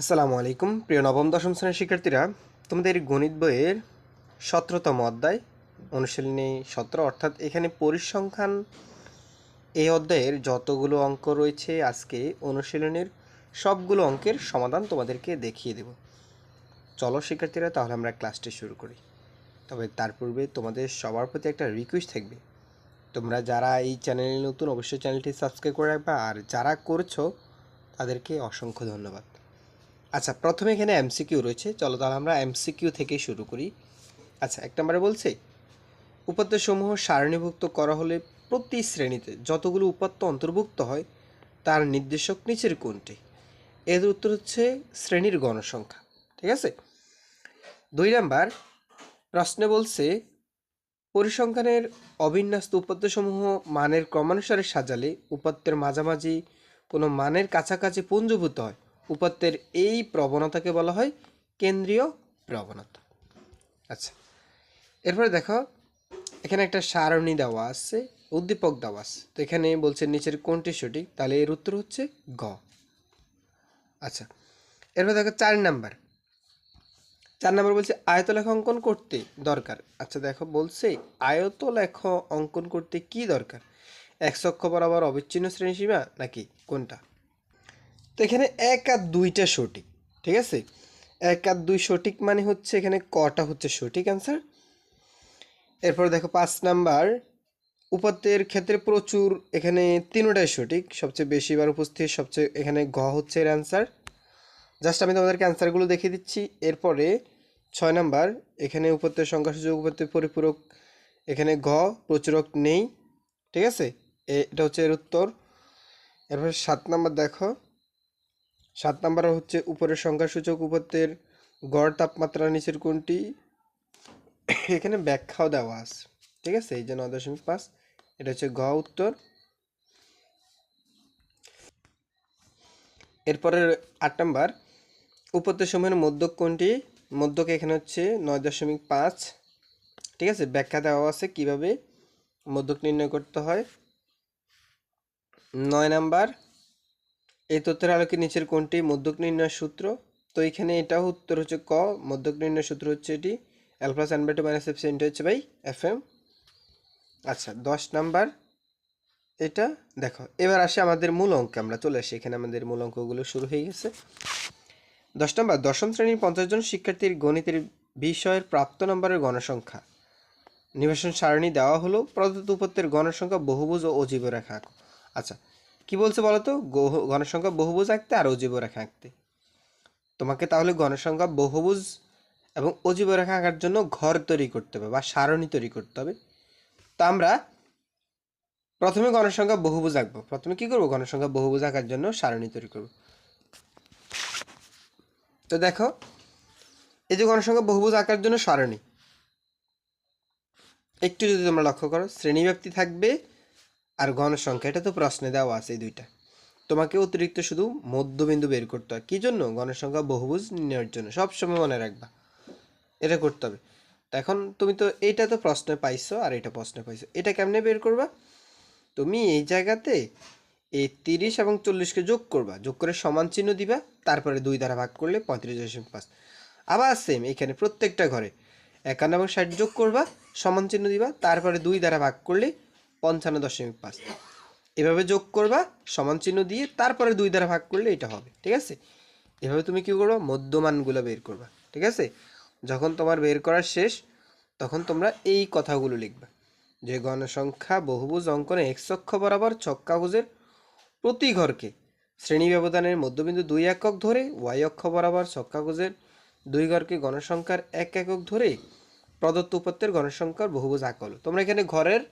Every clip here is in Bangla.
আসসালামু আলাইকুম। প্রিয় নবম, দশম শ্রেণির শিক্ষার্থীরা, তোমাদের গণিত বইয়ের সতেরোতম অধ্যায়, অনুশীলনী সতেরো, অর্থাৎ এখানে পরিসংখ্যান এই অধ্যায়ের যতগুলো অঙ্ক রয়েছে, আজকে অনুশীলনীর সবগুলো অঙ্কের সমাধান তোমাদেরকে দেখিয়ে দেব। চলো শিক্ষার্থীরা, তাহলে আমরা ক্লাসটি শুরু করি। তবে তার পূর্বে তোমাদের সবার প্রতি একটা রিকোয়েস্ট থাকবে। তোমরা যারা এই চ্যানেলে নতুন, অবশ্যই চ্যানেলটি সাবস্ক্রাইব করে রাখবা, আর যারা করছ, তাদেরকে অসংখ্য ধন্যবাদ। আচ্ছা প্রথমে এখানে এমসিকিউ রয়েছে। চলো তাহলে আমরা এমসিকিউ থেকে শুরু করি। আচ্ছা এক নম্বরে বলছে উপাত্তসমূহ সারণীভুক্ত করা হলে প্রতি শ্রেণীতে যতগুলো উপাত্ত অন্তর্ভুক্ত হয়, তার নির্দেশক নিচের কোনটি? এর উত্তর হচ্ছে শ্রেণির গণসংখ্যা। ঠিক আছে? দুই নাম্বার, প্রশ্নে বলছে, পরিসংখ্যানের অবিন্যস্ত উপাত্তসমূহ মানের ক্রমানুসারে সাজালে উপাত্তের মাঝামাঝি কোনো মানের কাছাকাছি পুঞ্জভূত হয়। উপাত্তের এই প্রবণতাকে বলা হয় কেন্দ্রীয় প্রবণতা। আচ্ছা এরপরে দেখো, এখানে একটা সারণী দেওয়া আছে, উদ্দীপক দেওয়া আছে। তো এখানে বলছে নিচের কোনটি সঠিক? তাহলে এর উত্তর হচ্ছে গ। আচ্ছা এরপর দেখো চার নাম্বার। চার নাম্বার বলছে আয়তলেখ অঙ্কন করতে দরকার। আচ্ছা দেখো বলছে আয়তলেখ অঙ্কন করতে কি দরকার? এক অক্ষ বরাবর অবিচ্ছিন্ন শ্রেণীসীমা নাকি কোনটা? তো এখানে এক আর দুইটা সঠিক, ঠিক আছে? এক আর দুই সঠিক মানে হচ্ছে এখানে কটা হচ্ছে সঠিক অ্যান্সার এরপর দেখো পাঁচ নাম্বার উপাত্তের ক্ষেত্রে প্রচুর এখানে তিনোটাই সঠিক, সবচেয়ে বেশিবার উপস্থিত, সবচেয়ে এখানে ঘ হচ্ছে এর অ্যান্সার জাস্ট আমি তোমাদেরকে অ্যান্সারগুলো দেখিয়ে দিচ্ছি। এরপরে ছয় নাম্বার, এখানে উপাত্তের সংখ্যাসূচক উপত্যের পরিপূরক, এখানে ঘ, প্রচুরক নেই, ঠিক আছে? এটা হচ্ছে এর উত্তর। এরপরে সাত নাম্বার দেখো সাত নাম্বার হচ্ছে উপরের সংখ্যাসূচক উপত্যের গড় তাপমাত্রা নিচের কোনটি? এখানে ব্যাখ্যাও দেওয়া আছে, ঠিক আছে? এই যে নয় দশমিক পাঁচ, এটা হচ্ছে ঘ উত্তর। এরপরের আট নাম্বার উপত্যের সময়ের মধ্যক কোনটি? মধ্যক এখানে হচ্ছে নয় দশমিক পাঁচ, ঠিক আছে? ব্যাখ্যা দেওয়া আছে কীভাবে মধ্যক নির্ণয় করতে হয়। নয় নাম্বার এই তথ্যের আলোকে নিচের কোনটি? মধ্যক নির্ণয় সূত্র। তো এখানে এটাও উত্তর হচ্ছে ক। মধ্যক নির্ণয় সূত্র হচ্ছে এটি। L plus N by minus F centre হচ্ছে বাই এফ এম আচ্ছা দশ নাম্বার। এটা দেখো, এবার আসে আমাদের মূল অঙ্কে। আমরা চলে আসি, এখানে আমাদের মূল অঙ্কগুলো শুরু হয়ে গেছে। দশ নম্বর, দশম শ্রেণির পঞ্চাশ জন শিক্ষার্থীর গণিতের বিষয়ের প্রাপ্ত নম্বরের গণসংখ্যা। নিবেশন সারণী দেওয়া হলো। প্রদত্ত উপত্যের গণসংখ্যা বহুভুজ ও অজীব রেখা আচ্ছা কি বলছে বলো তো? গণসংখ্যা বহুভুজ আঁকতে আর অজীব রেখা আঁকতে। তোমাকে তাহলে গণসংখ্যা বহুভুজ এবং অজীব রেখা আঁকার জন্য ঘর তৈরি করতে হবে বা সারণী তৈরি করতে হবে। তো আমরা প্রথমে গণসংখ্যা বহুভুজ আঁকবো। প্রথমে কি করব? গণসংখ্যা বহুভুজ আঁকার জন্য সারণী তৈরি করব। তো দেখো, এই যে গণসংখ্যা বহুভুজ আঁকার জন্য সারণী। একটু যদি তোমরা লক্ষ্য করো শ্রেণীব্যাপ্তি থাকবে আর গণসংখ্যা, এটা তো প্রশ্নে দেওয়া আছে এই দুইটা। তোমাকে অতিরিক্ত শুধু মধ্যবিন্দু বের করতে হয়। কী জন্য? গণসংখ্যা বহুভুজ নির্ণয়ের জন্য। সবসময় মনে রাখবা। এটা করতে হবে। তো এখন তুমি তো এইটা তো প্রশ্নে পাইছো আর এটা প্রশ্নে পাইছো। এটা কেমনে বের করবা? তুমি এই জায়গাতে এই তিরিশ এবং চল্লিশকে যোগ করবা। যোগ করে সমান চিহ্ন দিবা। তারপরে দুই দ্বারা ভাগ করলে পঁয়ত্রিশ দশমিক পাঁচ। আবার সেম এখানে প্রত্যেকটা ঘরে একান্ন এবং ষাট যোগ করবা। সমান চিহ্ন দিবা। তারপরে দুই দ্বারা ভাগ করলে পঞ্চান্ন দশমিক পাঁচ। এভাবে যোগ করবা, সমান চিহ্ন দিয়ে তারপরে দুই দ্বারা ভাগ করলে এটা হবে, ঠিক আছে? এভাবে তুমি কি করবা? মধ্যমানগুলো বের করবা, ঠিক আছে? যখন তোমার বের করার শেষ, তখন তোমরা এই কথাগুলো লিখবা যে গণসংখ্যা বহুভুজ অঙ্কনে এক্স অক্ষ বরাবর ছক্কাভুজের প্রতি ঘরকে শ্রেণি ব্যবধানের মধ্যবিন্দু দুই একক ধরে, ওয়াই অক্ষ বরাবর ছক্কাভুজের দুই ঘরকে গণসংখ্যার এক একক ধরে প্রদত্ত উপাত্তের গণসংখ্যার বহুভুজ আঁকা। হলো তোমরা এখানে ঘরের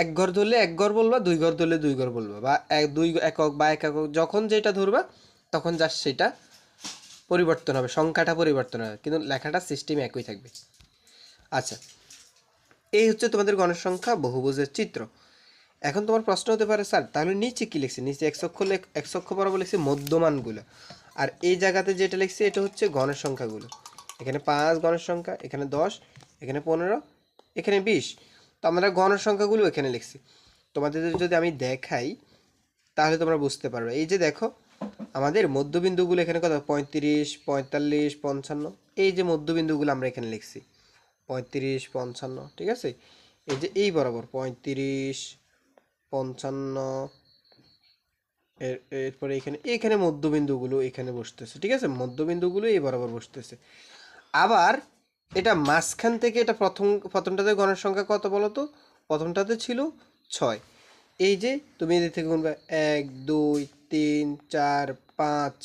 এক ঘর ধরলে এক ঘর বলবা, দুই ঘর ধরলে দুই ঘর বলবা, বা এক, দুই একক বা এক একক, যখন যেটা ধরবা, তখন জাস্ট সেটা পরিবর্তন হবে, সংখ্যাটা পরিবর্তন হবে, কিন্তু লেখাটা সিস্টেম একই থাকবে। আচ্ছা এই হচ্ছে তোমাদের গণসংখ্যা বহুভুজের চিত্র। এখন তোমার প্রশ্ন হতে পারে, স্যার, তাহলে নিচে কি লিখছে? নিচে এক অক্ষ লেখ, এক অক্ষ বরাবর লিখছে মধ্যমানগুলো। আর এই জায়গাতে যেটা লিখছে, এটা হচ্ছে গণসংখ্যাগুলো এখানে পাঁচ গণসংখ্যা এখানে দশ, এখানে পনেরো, এখানে বিশ। তো আমরা গণসংখ্যাগুলো এখানে লিখছি। তোমাদের যদি আমি দেখাই, তাহলে তোমরা বুঝতে পারবে। এই যে দেখো, আমাদের মধ্যবিন্দুগুলো এখানে কত? পঁয়ত্রিশ, পঁয়তাল্লিশ, পঞ্চান্ন। এই যে মধ্যবিন্দুগুলো আমরা এখানে লিখছি। পঁয়ত্রিশ, পঞ্চান্ন, ঠিক আছে? এই যে এই বরাবর, পঁয়ত্রিশ, পঞ্চান্ন, এর, এরপরে এখানে এখানে মধ্যবিন্দুগুলো এখানে বসতেছে, ঠিক আছে? মধ্যবিন্দুগুলো এই বরাবর বসতেছে। আবার এটা মাঝখান থেকে এটা প্রথম, প্রথমটাতে গণের সংখ্যা কত বলো তো? প্রথমটাতে ছিল ছয়। এই যে তুমি এদিক থেকে গুনবে, এক, দুই, তিন, চার, পাঁচ,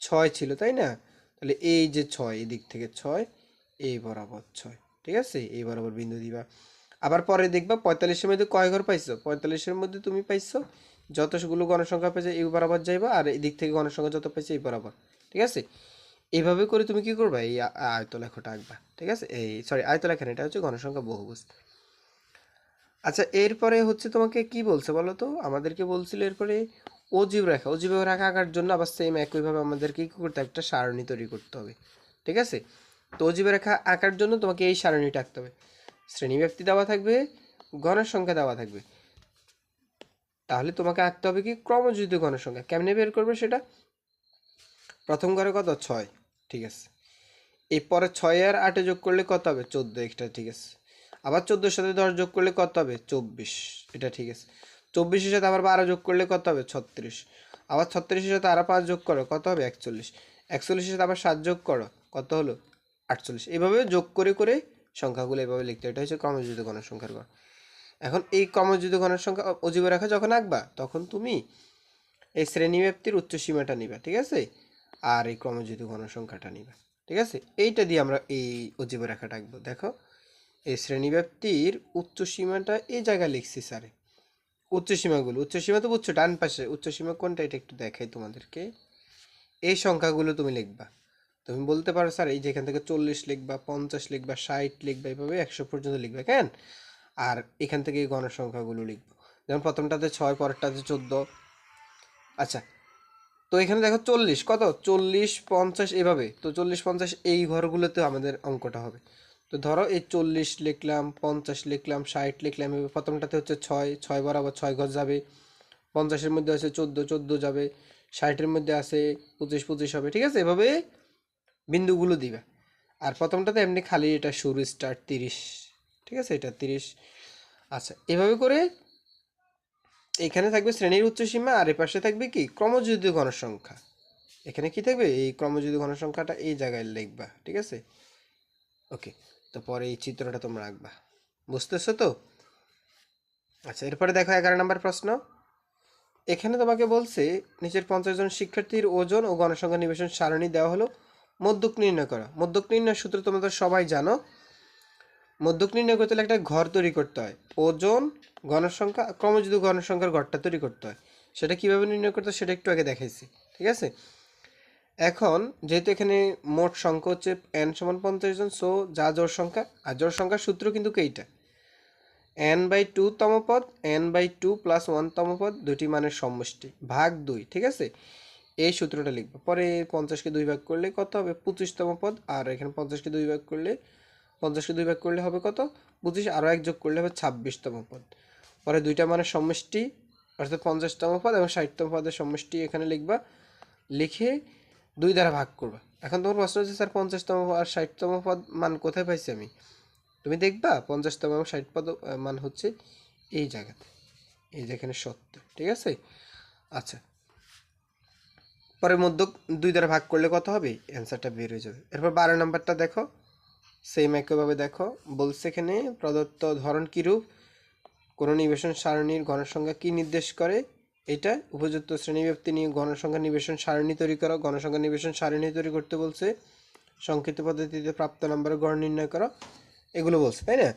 ছয় ছিল, তাই না? তাহলে এই যে ছয়, এদিক থেকে ছয়, এই বরাবর ছয়, ঠিক আছে? এই বরাবর বিন্দু দিবা। আবার পরে দেখবা পঁয়তাল্লিশের মধ্যে কয় ঘর পাইছো? পঁয়তাল্লিশের মধ্যে তুমি পাইছো যতগুলো গণসংখ্যা পেয়েছে এই বরাবর যাইবা, আর এদিক থেকে গণসংখ্যা যত পেয়েছে এই বরাবর, ঠিক আছে? এইভাবে করে তুমি কি করবা? এই আয়তলেখাটা আঁকবা, ঠিক আছে? এই সরি আয়তলেখা এটা হচ্ছে গণসংখ্যা বহুভুজ। আচ্ছা এরপরে হচ্ছে তোমাকে কি বলছে বলো তো? আমাদেরকে বলছিল এরপরে অজীব রেখা অজীব রেখা আঁকার জন্য আবার সেম একইভাবে আমাদেরকে কী করতে একটা সারণী তৈরি করতে হবে, ঠিক আছে? তো অজীব রেখা আঁকার জন্য তোমাকে এই সারণীটা আঁকতে হবে। শ্রেণি ব্যক্তি দেওয়া থাকবে গণের সংখ্যা দেওয়া থাকবে। তাহলে তোমাকে আঁকতে হবে কি? ক্রমযুক্ত গণের সংখ্যা কেমনে বের করবে সেটা? প্রথম ঘরে কত? ছয়। ঠিক আছে। এরপরে ছয় আর আটে যোগ করলে কত হবে? চোদ্দ এক্সট্রা ঠিক আছে। আবার চোদ্দোর সাথে দশ যোগ করলে কত হবে? চব্বিশ, এটা ঠিক আছে। চব্বিশের সাথে আবার বারো যোগ করলে কত হবে? ছত্রিশ। আবার ছত্রিশের সাথে আরও পাঁচ যোগ করো, কত হবে? একচল্লিশ। একচল্লিশের সাথে আবার সাত যোগ করো, কত হলো? আটচল্লিশ। এভাবে যোগ করে করে সংখ্যাগুলো এভাবে লিখতে। এটা হচ্ছে ক্রমযুক্ত গণসংখ্যার গড়। এখন এই ক্রমযুক্ত গণসংখ্যা অজীব রেখা যখন আঁকবা, তখন তুমি এই শ্রেণীব্যাপ্তির উচ্চ সীমাটা নিবা, ঠিক আছে? আর এই ক্রমযুক্ত গণসংখ্যাটা নিবে। ঠিক আছে? এইটা দিয়ে আমরা এই অজীব রেখাটা আঁকবো দেখো, এই শ্রেণীব্যাপ্তির উচ্চ সীমাটা এই জায়গায় লিখছি স্যারে। উচ্চ সীমাগুলো। উচ্চ সীমা তো বুঝছ, ডান পাশে। উচ্চ সীমা কোনটা, এটা একটু দেখাই তোমাদেরকে। এই সংখ্যাগুলো তুমি লিখবা। তুমি বলতে পারো, স্যার, এই যেখান থেকে চল্লিশ লিখবা, পঞ্চাশ লিখবা, ষাট লিখবা এইভাবে একশো পর্যন্ত লিখবে, কেন? আর এখান থেকে গণসংখ্যাগুলো লিখব। যেমন প্রথমটাতে ছয়, পরেরটাতে চোদ্দ। আচ্ছা তো এখানে দেখো চল্লিশ, কত? চল্লিশ, পঞ্চাশ, এভাবে। তো চল্লিশ, পঞ্চাশ এই ঘরগুলোতে আমাদের অঙ্কটা হবে। তো ধরো এই চল্লিশ লিখলাম, পঞ্চাশ লিখলাম, ষাট লিখলাম এভাবে প্রথমটাতে হচ্ছে ছয় ছয় বরাবর ছয় ঘর যাবে। পঞ্চাশের মধ্যে আছে চোদ্দ চোদ্দ যাবে। ষাটের মধ্যে আছে পঁচিশ পঁচিশ হবে, ঠিক আছে? এভাবে বিন্দুগুলো দিবে। আর প্রথমটাতে এমনি খালি এটা শুরু স্টার্ট তিরিশ, ঠিক আছে? এটা তিরিশ। আচ্ছা এভাবে করে এখানে থাকবে শ্রেণির উচ্চসীমা, আর এ পাশে থাকবে কি? ক্রমযুদ্ধ গণসংখ্যা এখানে কি থাকবে? এই ক্রমযুদ্ধ গণসংখ্যাটা এই জায়গায় লিখবা, ঠিক আছে? ওকে তো পরে এই চিত্রটা তোমরা আঁকবা। বুঝতেছো তো? আচ্ছা এরপরে দেখো এগারো নম্বর প্রশ্ন। এখানে তোমাকে বলছে, নিচের পঞ্চাশ জন শিক্ষার্থীর ওজন ও গণসংখ্যা নিবেশন সারণী দেওয়া হলো, মধ্যক নির্ণয় করা। মধ্যক নির্ণয় সূত্র তোমরা সবাই জানো। মধ্যক নির্ণয় করতে হলে একটা ঘর তৈরি করতে হয়। ওজন গণসংখ্যা ক্রমযুদ্ধ গণসংখ্যার ঘরটা তৈরি করতে হয়। সেটা কীভাবে নির্ণয় করতে হয় সেটা একটু আগে দেখাইছি, ঠিক আছে? এখন যেহেতু এখানে মোট সংখ্যা হচ্ছে এন সমান পঞ্চাশ জন সো যা জোর সংখ্যা, আর জোর সংখ্যার সূত্র কিন্তু এইটা? এন বাই টু তম পদ N by two plus one তম পদ দুটি মানের সমষ্টি, ভাগ দুই, ঠিক আছে? এই সূত্রটা লিখব। পরে পঞ্চাশকে দুই ভাগ করলে কত হবে? পঁচিশতম পদ, আর এখানে পঞ্চাশকে দুই ভাগ করলে পঞ্চাশকে দুই ভাগ করলে হবে কত? পঁচিশ আরও এক যোগ করলে হবে ছাব্বিশতম পদ। পরে দুইটা মানের সমষ্টি, অর্থাৎ পঞ্চাশতম পদ এবং ষাটতম পদের সমষ্টি এখানে লিখবা। লিখে দুই দ্বারা ভাগ করবা। এখন তোমার প্রশ্ন হচ্ছে, স্যার, পঞ্চাশতম আর ষাটতম পদ মান কোথায় পাইছি আমি? তুমি দেখবা, পঞ্চাশতম এবং ষাট পদ মান হচ্ছে এই জায়গাতে। এই যেখানে সত্তর ঠিক আছে? আচ্ছা। পরে মধ্য দুই দ্বারা ভাগ করলে কত হবে? অ্যান্সারটা বের হয়ে যাবে। এরপর বারো নম্বরটা দেখো। সেম একইভাবে দেখো, বলছে এখানে প্রদত্ত ধরন কীরূপ কোনো নিবেশন সারণীর গণসংখ্যা কি নির্দেশ করে? এটা উপযুক্ত শ্রেণীব্যাপ্তি নিয়ে গণসংখ্যা নিবেশন সারণী তৈরি করো। গণসংখ্যা নিবেশন সারণী তৈরি করতে বলছে, সংক্ষিপ্ত পদ্ধতিতে প্রাপ্ত নম্বরের গড় নির্ণয় করো। এগুলো বলছে, তাই না?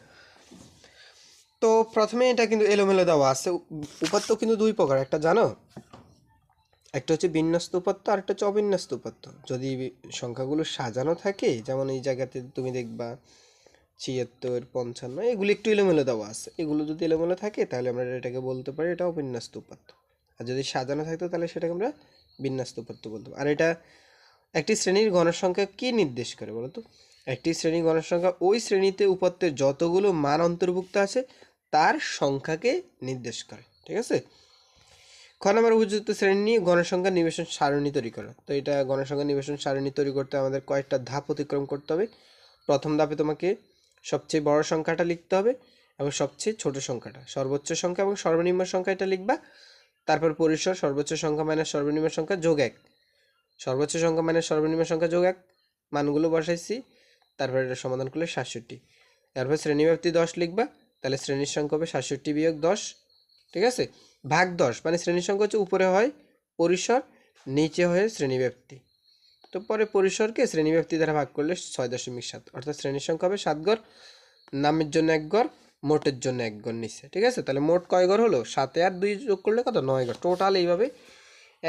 তো প্রথমে এটা কিন্তু এলোমেলো দেওয়া আছে। উপাত্ত কিন্তু দুই প্রকার, একটা জানো? একটা হচ্ছে বিন্যস্ত উপাত্ত, আর একটা হচ্ছে অবিন্যস্ত উপাত্ত। যদি সংখ্যাগুলো সাজানো থাকে, যেমন এই জায়গাতে তুমি দেখবা ছিয়াত্তর, পঞ্চান্ন, এগুলো একটু এলোমেলো দেওয়া আছে। এগুলো যদি এলোমেলো থাকে, তাহলে আমরা এটাকে বলতে পারি এটা অবিন্যস্ত উপাত্ত। আর যদি সাজানো থাকতো, তাহলে সেটাকে আমরা বিন্যস্ত উপাত্ত বলতে আর এটা একটি শ্রেণির গণসংখ্যা কি নির্দেশ করে বলো তো? একটি শ্রেণির গণসংখ্যা ওই শ্রেণীতে উপাত্তের যতগুলো মান অন্তর্ভুক্ত আছে, তার সংখ্যাকে নির্দেশ করে, ঠিক আছে? খ নম্বর উপযুক্ত শ্রেণি গণসংখ্যা নিবেশন সারণী তৈরি করা। তো এটা গণসংখ্যা নিবেশন সারণী তৈরি করতে আমাদের কয়েকটা ধাপ অতিক্রম করতে হবে। প্রথম ধাপে তোমাকে সবচেয়ে বড় সংখ্যাটা লিখতে হবে এবং সবচেয়ে ছোট সংখ্যাটা। সর্বোচ্চ সংখ্যা এবং সর্বনিম্ন সংখ্যা এটা লিখবা। তারপর পরিসর, সর্বোচ্চ সংখ্যা মাইনাস সর্বনিম্ন সংখ্যা যোগ এক। সর্বোচ্চ সংখ্যা মাইনাস সর্বনিম্ন সংখ্যা যোগ এক, মানগুলো বসাইছি। তারপর এটা সমাধান করলে সাতষট্টি। তারপর শ্রেণীব্যাপ্তি দশ লিখবা, তাহলে শ্রেণির সংখ্যা হবে সাতষট্টি বিয়োগ দশ। ঠিক আছে? ভাগ দশ মানে শ্রেণির সংখ্যা হচ্ছে উপরে হয় পরিসর, নিচে হয় শ্রেণীব্যাপ্তি তো পরে পরিসরকে শ্রেণীব্যাপ্তি দ্বারা ভাগ করলে ছয় দশমিক সাত, অর্থাৎ শ্রেণির সংখ্যা হবে সাত গড়, নামের জন্য এক গড়, মোটের জন্য এক গড় নিচ্ছে ঠিক আছে? তাহলে মোট কয় গড় হলো? সাতে আর দুই যোগ করলে কত? নয় গড়। টোটাল এইভাবে,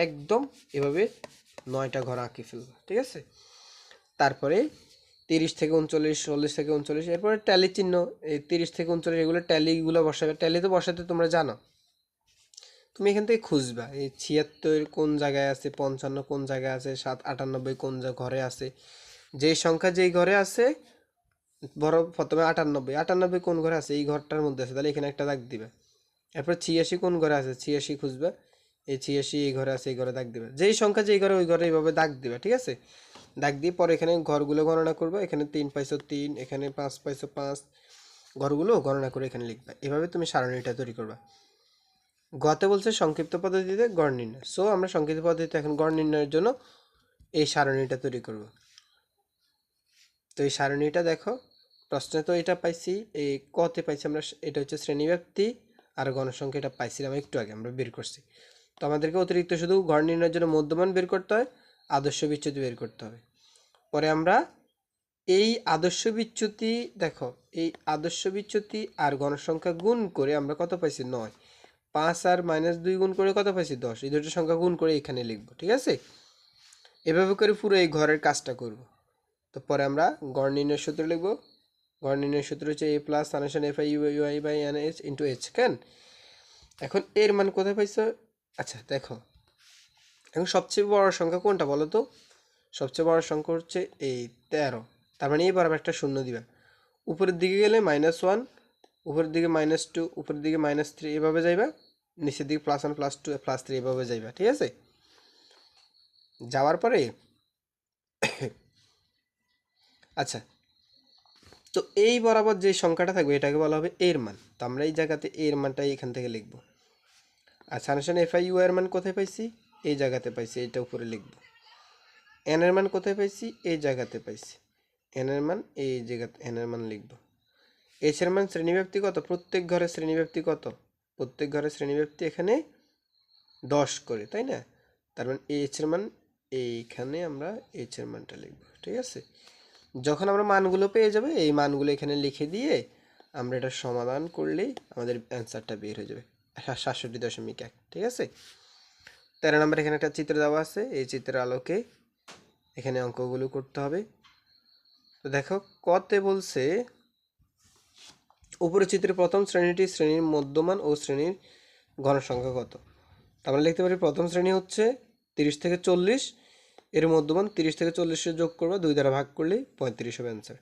একদম এভাবে নয়টা ঘর আঁকি ফেলব, ঠিক আছে? তারপরে তিরিশ থেকে উনচল্লিশ, চল্লিশ থেকে উনচল্লিশ, এরপরে ট্যালি চিহ্ন, এই তিরিশ থেকে উনচল্লিশ এগুলো ট্যালিগুলো বসাবে। ট্যালি তো বসাতে তোমরা জানো। তুমি এখান থেকে খুঁজবা। এই ছিয়াত্তর কোন জায়গায় আছে, পঞ্চান্ন কোন জায়গায় আছে, সাত আটানব্বই কোন ঘরে আছে। যেই সংখ্যা যেই ঘরে আছে বড় প্রথমে আটানব্বই আটানব্বই কোন ঘরে আছে, এই ঘরটার মধ্যে আছে, তাহলে এখানে একটা দাগ দিবে। এরপর ছিয়াশি কোন ঘরে আছে, ছিয়াশি খুঁজবে, এই ছিয়াশি এই ঘরে আছে, এই ঘরে দাগ দিবে। যেই সংখ্যা যেই ঘরে, ওই ঘরে এইভাবে দাগ দিবে, ঠিক আছে? দাগ দিয়ে পরে এখানে ঘরগুলো গণনা করবে, এখানে তিন পাইছো তিন, এখানে পাঁচ পাইছো পাঁচ, ঘরগুলো গণনা করে এখানে লিখবে। এভাবে তুমি সারণীটা তৈরি করবা। গতে বলছে সংক্ষিপ্ত পদ্ধতিতে গড় নির্ণয়। সো আমরা সংক্ষিপ্ত পদ্ধতিতে এখন গড় নির্ণয়ের জন্য এই সারণীটা তৈরি করব। তো এই সারণীটা দেখো, প্রশ্নে তো এটা পাইছি, এই কতে পাইছি আমরা, এটা হচ্ছে শ্রেণীব্যাপ্তি আর গণসংখ্যা এটা পাইছিলাম একটু আগে, আমরা বের করছি। তো আমাদেরকে অতিরিক্ত শুধু গড় নির্ণয়ের জন্য মধ্যমান বের করতে হয়, আদর্শ বিচ্যুতি বের করতে হবে। পরে আমরা এই আদর্শ বিচ্যুতি, দেখো, এই আদর্শ বিচ্যুতি আর গণসংখ্যা গুণ করে আমরা কত পাইছি? নয়। পাঁচ আর মাইনাস দুই গুণ করে কত পাইছি? দশ। এই দুটো সংখ্যা গুণ করে এখানে লিখব, ঠিক আছে? এভাবে করে পুরো এই ঘরের কাজটা করব। তো পরে আমরা গড় নির্ণয়ের সূত্র লিখব। গড় সূত্র হচ্ছে A plus summation F I U UI by N H into H কেন? এখন এর মান কোথায় পাইছো? আচ্ছা দেখো। এখন সবচেয়ে বড় সংখ্যা কোনটা বলো তো? সবচেয়ে বড় সংখ্যা হচ্ছে এই তেরো। তার মানে এই বরাবর একটা শূন্য দিবা। উপরের দিকে গেলে মাইনাস ওয়ান উপরের দিকে মাইনাস টু উপরের দিকে মাইনাস থ্রি এভাবে যাইবা। নিচের দিকে plus one plus two plus three এভাবে যাইবা, ঠিক আছে? যাওয়ার পরে আচ্ছা তো এই বরাবর যে সংখ্যাটা থাকবে, এটাকে বলা হবে এর মান। তো আমরা এই জায়গাতে এর মানটাই এখান থেকে লিখব। আর সানেশন এফ আই ইউ এর মান কোথায় পাইছি? এই জায়গাতে পাইছি এটা উপরে লিখব। এন এর মান কোথায় পাইছি? এই জায়গাতে পাইছি। এন এর মান, এই জায়গাতে এন এর মান লিখব। এর মান শ্রেণীব্যাপ্তি কত? প্রত্যেক ঘরের শ্রেণীব্যাপ্তি কত? প্রত্যেক ঘরের শ্রেণীব্যাপ্তি এখানে দশ করে, তাই না? তার মানে এর মান এইখানে আমরা এর মানটা লিখব, ঠিক আছে? যখন আমরা মানগুলো পেয়ে যাবে, এই মানগুলো এখানে লিখে দিয়ে আমরা এটা সমাধান করলেই আমাদের অ্যান্সারটা বের হয়ে যাবে। সাতষট্টি দশমিক এক, ঠিক আছে? তেরো নম্বর এখানে একটা চিত্র দেওয়া আছে, এই চিত্রের আলোকে এখানে অঙ্কগুলো করতে হবে। তো দেখো, কতে বলছে উপরের চিত্রের প্রথম শ্রেণীটি শ্রেণির মধ্যমান ও শ্রেণির গণসংখ্যা কত? আমরা লিখতে পারি প্রথম শ্রেণি হচ্ছে তিরিশ থেকে চল্লিশ, এর মধ্যমান তিরিশ থেকে চল্লিশে যোগ করবে, দুই দ্বারা ভাগ করলেই পঁয়ত্রিশ হবে অ্যান্সার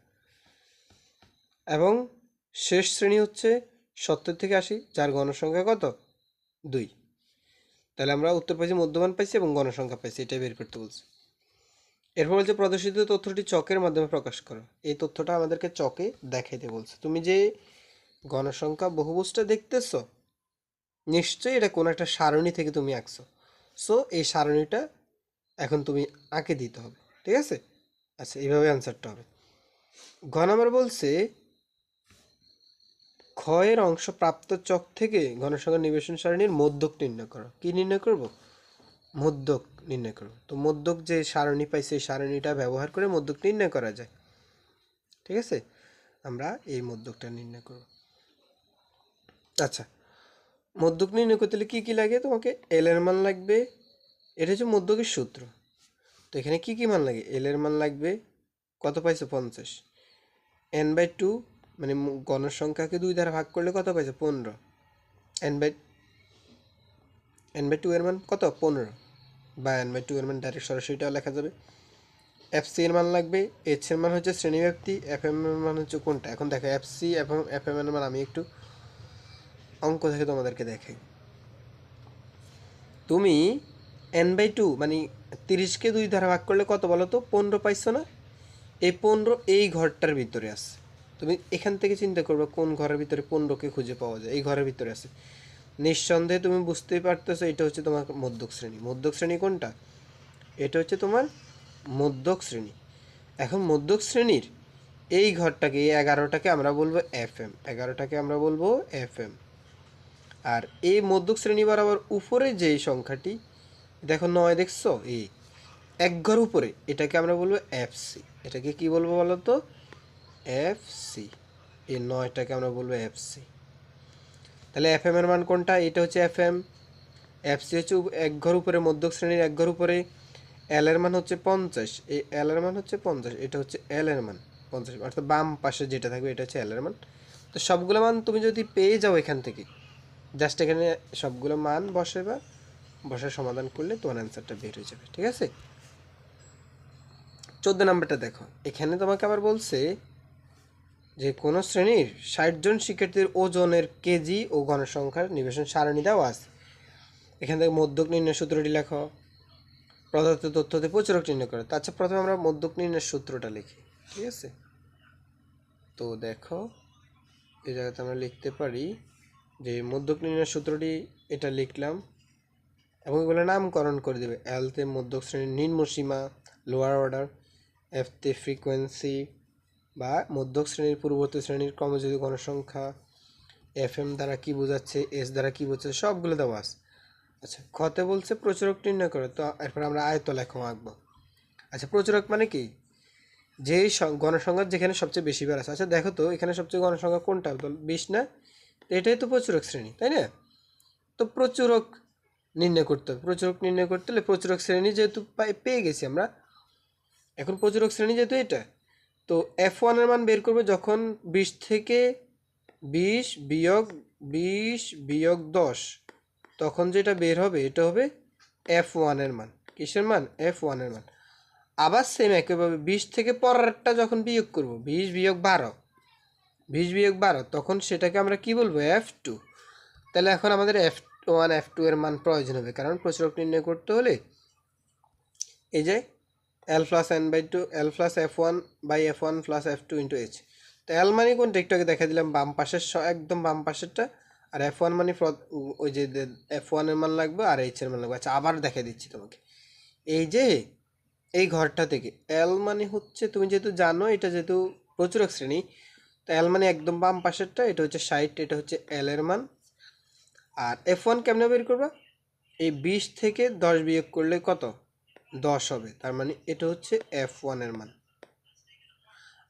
এবং শেষ শ্রেণি হচ্ছে সত্তর থেকে আশি, যার গণসংখ্যা কত? দুই। তাহলে আমরা উত্তর পাইছি, মধ্যমান পাইছি এবং গণসংখ্যা পাইছি, এটাই বের করতে বলছি। এরপর বলছে প্রদর্শিত তথ্যটি চকের মাধ্যমে প্রকাশ করো। এই তথ্যটা আমাদেরকে চকে দেখাইতে বলছে। তুমি যে গণসংখ্যা বহুভুজটা দেখতেছো? নিশ্চয়ই এটা কোনো একটা সারণী থেকে তুমি আঁকছো। সো এই সারণীটা এখন তুমি আঁকে দিতে হবে, ঠিক আছে? আচ্ছা এইভাবে অ্যান্সারটা হবে। ঘ নাম্বার বলছে ক্ষয়ের অংশ প্রাপ্ত চক থেকে গণসংখ্যা নিবেশন সারণীর মধ্যক নির্ণয় করো। কি নির্ণয় করব? মধ্যক নির্ণয় করব। তো মধ্যক যে সারণী পাই, সেই সারণীটা ব্যবহার করে মধ্যক নির্ণয় করা যায়। ঠিক আছে? আমরা এই মধ্যকটা নির্ণয় করব। আচ্ছা। মধ্যক নির্ণয় করতে হলে কী কী লাগে তোমাকে? এল এর মান লাগবে, এটা হচ্ছে মধ্যকের সূত্র। তো এখানে কী কী মান লাগে? এল এর মান লাগবে, কত পাইছো? পঞ্চাশ। এন বাই টু মানে গণসংখ্যাকে দুই দ্বারা ভাগ করলে কত পাইছো? পনেরো। N by N by two এর মান কত? পনেরো। বা এন বাই টু এর মান ডাইরেক্ট সরাসরিটাও লেখা যাবে। এফ সি এর মান লাগবে এইচ এর মান হচ্ছে শ্রেণীব্যাপ্তি এফ এম এর মান হচ্ছে কোনটা? এখন দেখো F C F M F M এর মান আমি একটু অঙ্ক থেকে তোমাদেরকে দেখে তুমি এন বাই টু মানে তিরিশকে দুই ধারা ভাগ করলে কত বলো তো? পনেরো পাইছো না? এই পনেরো এই ঘরটার ভিতরে আছে। তুমি এখান থেকে চিন্তা করবে কোন ঘরের ভিতরে পনেরোকে খুঁজে পাওয়া যায়। এই ঘরের ভিতরে আছে। নিঃসন্দেহে তুমি বুঝতেই পারতেছো এটা হচ্ছে তোমার মধ্যক শ্রেণি। মধ্যক শ্রেণি কোনটা? এটা হচ্ছে তোমার মধ্যক শ্রেণি। এখন মধ্যক শ্রেণির এই ঘরটাকে, এই এগারোটাকে আমরা বলব এফ এম এগারোটাকে আমরা বলব এফ এম আর এই মধ্যক শ্রেণি বরাবর উপরে যে সংখ্যাটি, দেখো নয় দেখছ? এই এক ঘর উপরে, এটাকে আমরা বলব এফ সি এটাকে কি বলব বলো তো এফ সি এই নয়টাকে আমরা বলব এফ সি তাহলে এফ এর মান কোনটা? এটা হচ্ছে এফ এম এফ সি হচ্ছে এক ঘর উপরে, মধ্যক শ্রেণির এক ঘর উপরে। এল এর মান হচ্ছে পঞ্চাশ। এই এল এর মান হচ্ছে পঞ্চাশ। এটা হচ্ছে এল এর মান, পঞ্চাশ। অর্থাৎ বাম পাশে যেটা থাকবে, এটা হচ্ছে এল এর মান। তো সবগুলো মান তুমি যদি পেয়ে যাও এখান থেকে জাস্ট এখানে সবগুলো মান বসে বা বসে সমাধান করলে তোমার অ্যান্সারটা বের হয়ে যাবে, ঠিক আছে? চোদ্দ নাম্বারটা দেখো। এখানে তোমাকে আবার বলছে যে কোনো শ্রেণির ষাট জন শিক্ষার্থীর ওজনের কেজি ও গণসংখ্যার নিবেশন সারণী দেওয়া আছে। এখান থেকে মধ্যক নির্ণয় সূত্রটি লেখো। প্রদত্ত তথ্যতে প্রচুরক নির্ণয় করো। আচ্ছা প্রথমে আমরা মধ্যক নির্ণয়ের সূত্রটা লিখি, ঠিক আছে? তো দেখো, এই জায়গাতে আমরা লিখতে পারি যে মধ্যক নির্ণয়ের সূত্রটি এটা লিখলাম এবং এগুলো নামকরণ করে দেবে এলতে মধ্যক শ্রেণির নিম্ন সীমা লোয়ার অর্ডার এফতে ফ্রিকোয়েন্সি বা মধ্যক শ্রেণির পূর্ববর্তী শ্রেণির ক্রমযোজী গণসংখ্যা এফ এম দ্বারা কী বোঝাচ্ছে এস দ্বারা কী বোঝাচ্ছে, সবগুলো দেওয়া আছে। আচ্ছা খতে বলছে প্রচুরক নির্ণয় করে, তো এরপর আমরা আয়ত লেখা আঁকবো। আচ্ছা প্রচুরক মানে কি? যেই সং- গণসংখ্যা যেখানে সবচেয়ে বেশি বার আছে। আচ্ছা দেখো তো, এখানে সবচেয়ে গণসংখ্যা কোনটা? বিশ না? এটাই তো প্রচুরক শ্রেণি, তাই না? তো প্রচুরক নির্ণয় করতে হবে। প্রচুরক নির্ণয় করতে হলে প্রচুরক শ্রেণি যেহেতু পেয়ে গেছি আমরা, এখন প্রচুরক শ্রেণি যেহেতু এটা, তো এফ ওয়ানের মান বের করবে যখন বিশ থেকে বিশ বিয়োগ বিশ বিয়োগ দশ, তখন যেটা বের হবে এটা হবে এফ ওয়ানের মান। কিসের মান? এফ ওয়ানের মান। আবার সেম একইভাবে বিশ থেকে পরেরটা যখন বিয়োগ করব, বিশ বিয়োগ বারো বিশ বিয়োগ বারো, তখন সেটাকে আমরা কি বলব? এফ টু তাহলে এখন আমাদের এফ ওয়ান এফ টু এর মান প্রয়োজন হবে, কারণ প্রচুরক নির্ণয় করতে হলে এই যে L plus N by two L plus F one by F one plus F two into H তো এল মানে কোনটা? একটু আগে দেখা দিলাম, বাম পাশের একদম বাম পাশেরটা, আর এফ ওয়ান মানে ওই যে এফ ওয়ানের মান লাগবে আর এইচ এর মান লাগবে। আচ্ছা আবার দেখা দিচ্ছি তোমাকে। এই যে এই ঘরটা থেকে এল মানে হচ্ছে, তুমি যেহেতু জানো, এটা যেহেতু প্রচুরক শ্রেণি তো এল মানে একদম বাম পাশেরটা, এটা হচ্ছে ষাট, এটা হচ্ছে এল এর মান। আর এফ ওয়ান কেমনে বের করবা? এই বিশ থেকে দশ বিয়োগ করলে কত? দশ হবে, তার মানে এটা হচ্ছে এফ ওয়ানের মান।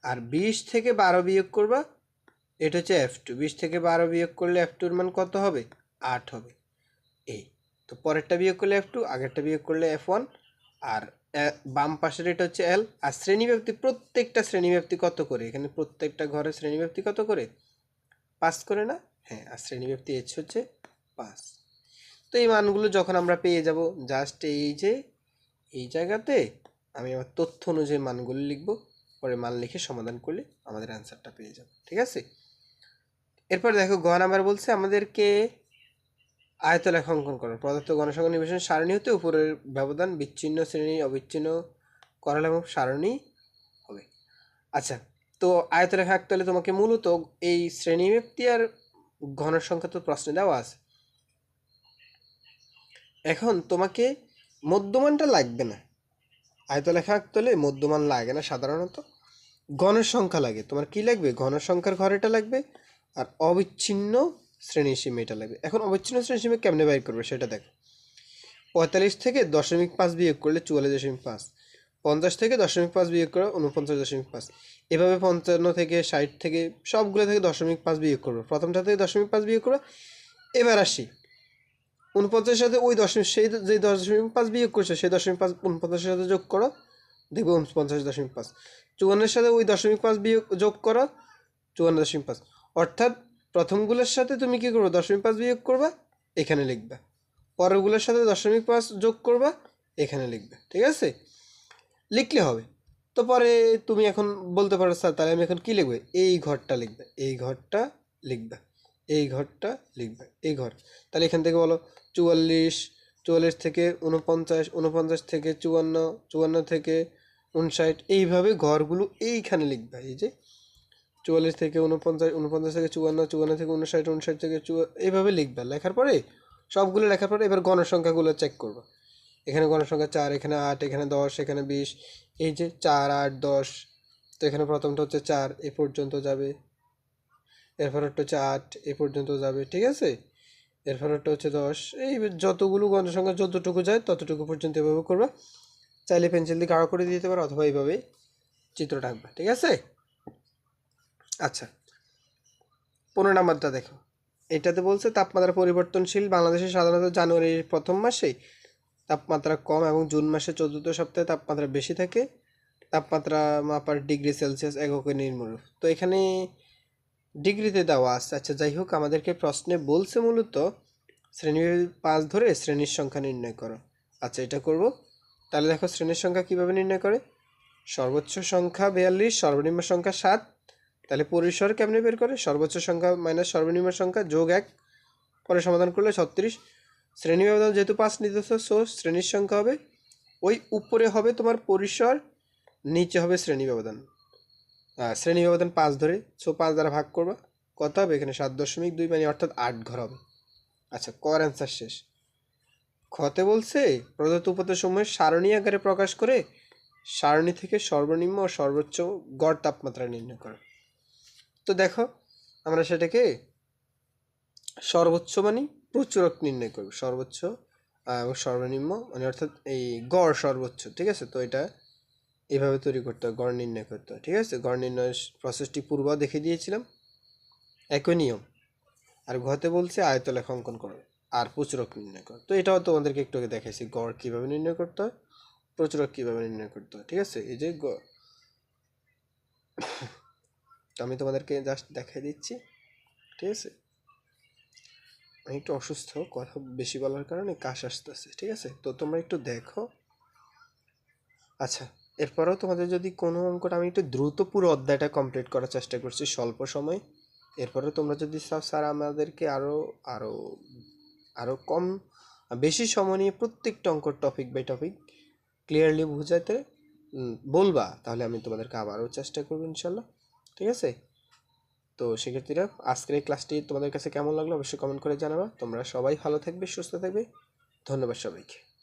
আর বিশ থেকে বারো বিয়োগ করবা, এটা হচ্ছে এফ টু বিশ থেকে বারো বিয়োগ করলে এফ টুর মান কত হবে? আট হবে। এই, তো পরেরটা বিয়োগ করলে এফ টু আগেরটা বিয়োগ করলে এফ ওয়ান আর বাম পাশের এটা হচ্ছে এল আর শ্রেণীব্যাপ্তি প্রত্যেকটা শ্রেণীব্যাপ্তি কত করে? এখানে প্রত্যেকটা ঘরের শ্রেণীব্যাপ্তি কত করে? পাস করে না? হ্যাঁ আর শ্রেণীব্যাপ্তি এইচ হচ্ছে পাস তো এই মানগুলো যখন আমরা পেয়ে যাব জাস্ট এই যে, এই জায়গাতে আমি আমার তথ্য অনুযায়ী মানগুলো লিখব, পরে মান লিখে সমাধান করলে আমাদের অ্যান্সারটা পেয়ে যাব। ঠিক আছে? এরপর দেখো, গ নাম্বার বলছে আমাদেরকে আয়তলেখ অঙ্কন করো। প্রদত্ত গণসংখ্যা নিবেশন সারণী হতে উপরের ব্যবধান বিচ্ছিন্ন শ্রেণি অবিচ্ছিন্ন করাল এবং সারণী হবে। আচ্ছা তো আয়তলেখা আঁকতে হলে তোমাকে মূলত এই শ্রেণীব্যাপ্তি আর ঘনসংখ্যা তো প্রশ্নে দেওয়া আছে। এখন তোমাকে মধ্যমানটা লাগবে না। আয়তলেখা আঁকতে হলে মধ্যমান লাগে না সাধারণত। ঘনের সংখ্যা লাগে। তোমার কি লাগবে? ঘনের সংখ্যার ঘরেটা লাগবে আর অবিচ্ছিন্ন শ্রেণি সীমা এটা লাগবে। এখন অবিচ্ছিন্ন শ্রেণি সীমা কেমনে বাইর করবে সেটা দেখো। পঁয়তাল্লিশ থেকে দশমিক পাঁচ বিয়োগ করলে চুয়াল্লিশ দশমিক পাঁচ। পঞ্চাশ থেকে দশমিক পাঁচ বিয়োগ করে উনপঞ্চাশ দশমিক পাঁচ। এভাবে পঞ্চান্ন থেকে ষাট থেকে সবগুলো থেকে দশমিক পাঁচ বিয়োগ করব। প্রথমটা থেকে দশমিক পাঁচ বিয়োগ করো এবার আসি। উনপঞ্চাশের সাথে ওই দশমিক, সেই যে দশমিক পাঁচ বিয়োগ করছে, সেই দশমিক পাঁচ উনপঞ্চাশের সাথে যোগ করো, দেখবে উনপঞ্চাশ দশমিক পাঁচ। চুয়ান্নের সাথে ওই দশমিক পাঁচ বিয়োগ যোগ করো, চুয়ান্ন দশমিক পাঁচ। অর্থাৎ প্রথমগুলোর সাথে তুমি কী করবে? দশমিক পাঁচ বিয়োগ করবা, এখানে লিখবা। পরেরগুলোর সাথে দশমিক পাঁচ যোগ করবা, এখানে লিখবে, ঠিক আছে? লিখলে হবে। তো পরে তুমি এখন বলতে পারো, স্যার, তাহলে আমি এখন কী লিখবে? এই ঘরটা লিখবে, এই ঘরটা লিখবে, এই ঘরটা লিখবে, এই ঘর। তাহলে এখান থেকে বলো, চুয়াল্লিশ চুয়াল্লিশ থেকে উনপঞ্চাশ উনপঞ্চাশ থেকে চুয়ান্ন চুয়ান্ন থেকে উনষাট এইভাবে ঘরগুলো এইখানে লিখবা। এই যে চুয়াল্লিশ থেকে উনপঞ্চাশ উনপঞ্চাশ থেকে চুয়ান্ন চুয়ান্ন থেকে উনষাট উনষাট থেকে চুয়া, এইভাবে লিখবা। লেখার পরে, সবগুলো লেখার পরে এবার গণসংখ্যাগুলো চেক করবা। এখানে গণসংখ্যা চার, এখানে আট, এখানে দশ, এখানে বিশ, এই যে চার, আট, দশ, তো এখানে প্রথমটা হচ্ছে চার, এ পর্যন্ত যাবে। এরপর হচ্ছে আট, এ পর্যন্ত যাবে, ঠিক আছে? এরপর একটা হচ্ছে দশ, এই যতগুলো গণসংখ্যা যতটুকু যায় ততটুকু পর্যন্ত এভাবে করবা। চাইলে পেন্সিল দিয়ে গাঢ় করে দিতে পারো অথবা এইভাবে চিত্র টাকবা ঠিক আছে? আচ্ছা। পনেরো নাম্বারটা দেখো। এটাতে বলছে তাপমাত্রা পরিবর্তনশীল বাংলাদেশে সাধারণত জানুয়ারির প্রথম মাসে তাপমাত্রা কম এবং জুন মাসে চতুর্থ সপ্তাহে তাপমাত্রা বেশি থাকে। তাপমাত্রা মাপার ডিগ্রি সেলসিয়াস এককে নির্মূল। তো এখানে ডিগ্রিতে দেওয়া আছে। আচ্ছা যাই হোক, আমাদেরকে প্রশ্নে বলছে মূলত শ্রেণি পাঁচ ধরে শ্রেণির সংখ্যা নির্ণয় করো। আচ্ছা এটা করব। তাহলে দেখো শ্রেণির সংখ্যা কীভাবে নির্ণয় করে? সর্বোচ্চ সংখ্যা বিয়াল্লিশ, সর্বনিম্ন সংখ্যা সাত তাহলে পরিসর কেমনে বের করে? সর্বোচ্চ সংখ্যা মাইনাস সর্বনিম্ন সংখ্যা যোগ এক, পরে সমাধান করলে ছত্রিশ। শ্রেণি ব্যবধান যেহেতু পাঁচ নির্দিষ্ট সো শ্রেণির সংখ্যা হবে, ওই উপরে হবে তোমার পরিসর, নিচে হবে শ্রেণি ব্যবধান। শ্রেণি ব্যবধান পাঁচ ধরে সো পাঁচ দ্বারা ভাগ করবা, কত হবে? এখানে সাত দশমিক দুই মানে অর্থাৎ আট ঘর হবে। আচ্ছা কর অ্যান্সার শেষ। খতে বলছে, প্রদত্ত উপত্যসমূহের সারণী আকারে প্রকাশ করে সারণী থেকে সর্বনিম্ন ও সর্বোচ্চ গড় তাপমাত্রা নির্ণয় করো। তো দেখো, আমরা সেটাকে সর্বোচ্চ মানে প্রচুরক নির্ণয় করব। সর্বোচ্চ এবং সর্বনিম্ন মানে অর্থাৎ এই গড় সর্বোচ্চ, ঠিক আছে? তো এটা এভাবে তৈরি করতে হয় গড় নির্ণয় করতে হয় ঠিক আছে? গড় নির্ণয়ের প্রসেসটি পূর্ব দেখে দিয়েছিলাম। একই নিয়ম, আর ঘতে বলছে আয়তলেখ অঙ্কন করো, আর প্রচুরক নির্ণয় করো। তো এটাও তোমাদেরকে একটু আগে দেখাইছি, গড় কীভাবে নির্ণয় করতে হয়, প্রচুরক কীভাবে নির্ণয় করতে হয়, ঠিক আছে? এই যে তো আমি তোমাদেরকে জাস্ট দেখাই দিচ্ছি, ঠিক আছে? আমি একটু অসুস্থ, কথা বেশি বলার কারণে কাশ আসতেছে, ঠিক আছে? তো তোমরা একটু দেখো। আচ্ছা এরপরেও তোমাদের যদি কোনো অঙ্কটা আমি একটু দ্রুত পুরো অধ্যায়টা কমপ্লিট করার চেষ্টা করছি, স্বল্প সময়। এরপরে তোমরা যদি চাও, স্যার, আমাদেরকে আরও আরও আরও কম, বেশি সময় নিয়ে প্রত্যেকটা অঙ্কর টপিক বাই টপিক ক্লিয়ারলি বুঝাতে বলবা, তাহলে আমি তোমাদেরকে আবারও চেষ্টা করব, ইনশাল্লাহ। ঠিক আছে? তো সেক্ষেত্রে আজকের এই ক্লাসটি তোমাদের কাছে কেমন লাগল অবশ্যই কমেন্ট করে জানাবা। তোমরা সবাই ভালো থাকবে, সুস্থ থাকবে। ধন্যবাদ সবাইকে।